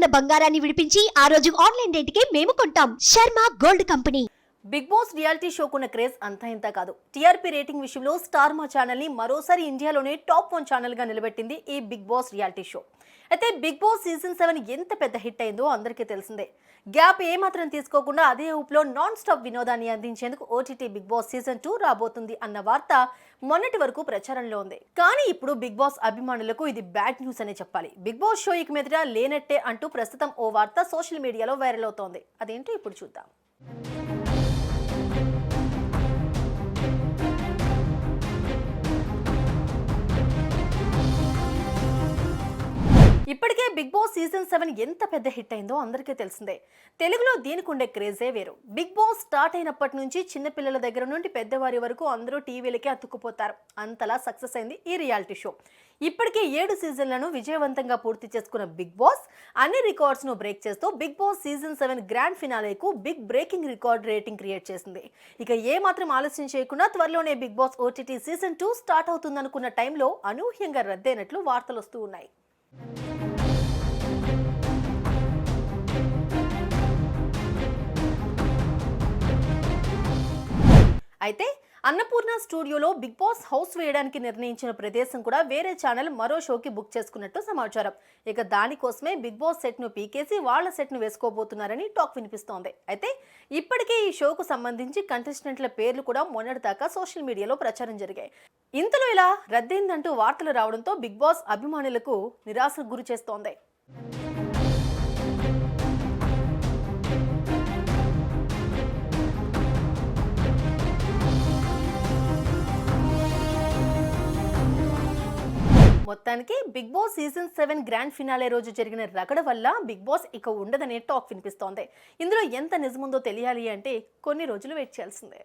ఉన్న బంగారాన్ని విడిపించి ఆ రోజు ఆన్లైన్ రేటుకే మేము కొంటాం. Sharma gold company. Big Boss reality షోకున్న craze అంతా ఇంత కాదు. టీఆర్పీ రేటింగ్ విషయంలో స్టార్ మా ఛానల్ని మరోసారి ఇండియాలోనే టాప్ వన్ ఛానల్గా నిలబెట్టింది ఈ బిగ్ బాస్ రియాలిటీ షో. అయితే బిగ్ బాస్ సీజన్ సెవెన్ ఎంత పెద్ద హిట్ అయిందో అందరికీ తెలిసిందే. గ్యాప్ ఏమాత్రం తీసుకోకుండా అదే ఊపులో నాన్ స్టాప్ వినోదాన్ని అందించేందుకు OTT Big Boss season two రాబోతుంది అన్న వార్త మొన్నటి వరకు ప్రచారంలో ఉంది. కానీ ఇప్పుడు బిగ్ బాస్ అభిమానులకు ఇది బ్యాడ్ న్యూస్ అనే చెప్పాలి. బిగ్ బాస్ షో ఇక మీదట లేనట్టే అంటూ ప్రస్తుతం ఓ వార్త సోషల్ మీడియాలో వైరల్ అవుతోంది. అదేంటో ఇప్పుడు చూద్దాం. బిగ్ బాస్ సీజన్ సెవెన్ ఎంత పెద్ద హిట్ అయిందో అందరికీ తెలిసిందే. తెలుగులో దీనికి ఉండే క్రేజే వేరు. బిగ్ బాస్ స్టార్ట్ అయినప్పటి నుంచి చిన్నపిల్లల దగ్గర నుండి పెద్దవారి వరకు అందరూ టీవీలకే అతుక్కుపోతారు. అంతలా సక్సెస్ అయింది ఈ రియాలిటీ షో. ఇప్పటికే ఏడు సీజన్లను విజయవంతంగా పూర్తి చేసుకున్న బిగ్ బాస్ అన్ని రికార్డ్స్ను బ్రేక్ చేస్తూ Big Boss season seven grand ఫినాలేకు big breaking record rating create చేసింది. ఇక ఏ మాత్రం ఆలస్యం చేయకుండా త్వరలోనే Big Boss OTT season two start అవుతుందనుకున్న టైంలో అనూహ్యంగా రద్దయినట్లు వార్తలు వస్తూ ఉన్నాయి. అయితే అన్నపూర్ణ స్టూడియోలో బిగ్ బాస్ హౌస్ వేయడానికి నిర్ణయించిన ప్రదేశం కూడా వేరే ఛానల్ మరో షోకి బుక్ చేసుకున్నట్టు సమాచారం. ఇక దానికోసమే బిగ్ బాస్ సెట్ను పీకేసి వాళ్ళ సెట్ను వేసుకోబోతున్నారని టాక్ వినిపిస్తోంది. అయితే ఇప్పటికే ఈ షోకు సంబంధించి కంటెస్టెంట్ల పేర్లు కూడా మొన్నటిదాకా సోషల్ మీడియాలో ప్రచారం జరిగాయి. ఇంతలో ఇలా రద్దయిందంటూ వార్తలు రావడంతో బిగ్ బాస్ అభిమానులకు నిరాశకు గురి చేస్తోంది. మొత్తానికి Big Boss season seven grand finale రోజు జరిగిన రగడ వల్ల బిగ్ బాస్ ఇక ఉండదనే టాక్ వినిపిస్తోంది. ఇందులో ఎంత నిజముందో తెలియాలి అంటే కొన్ని రోజులు వెయిట్ చేయాల్సిందే.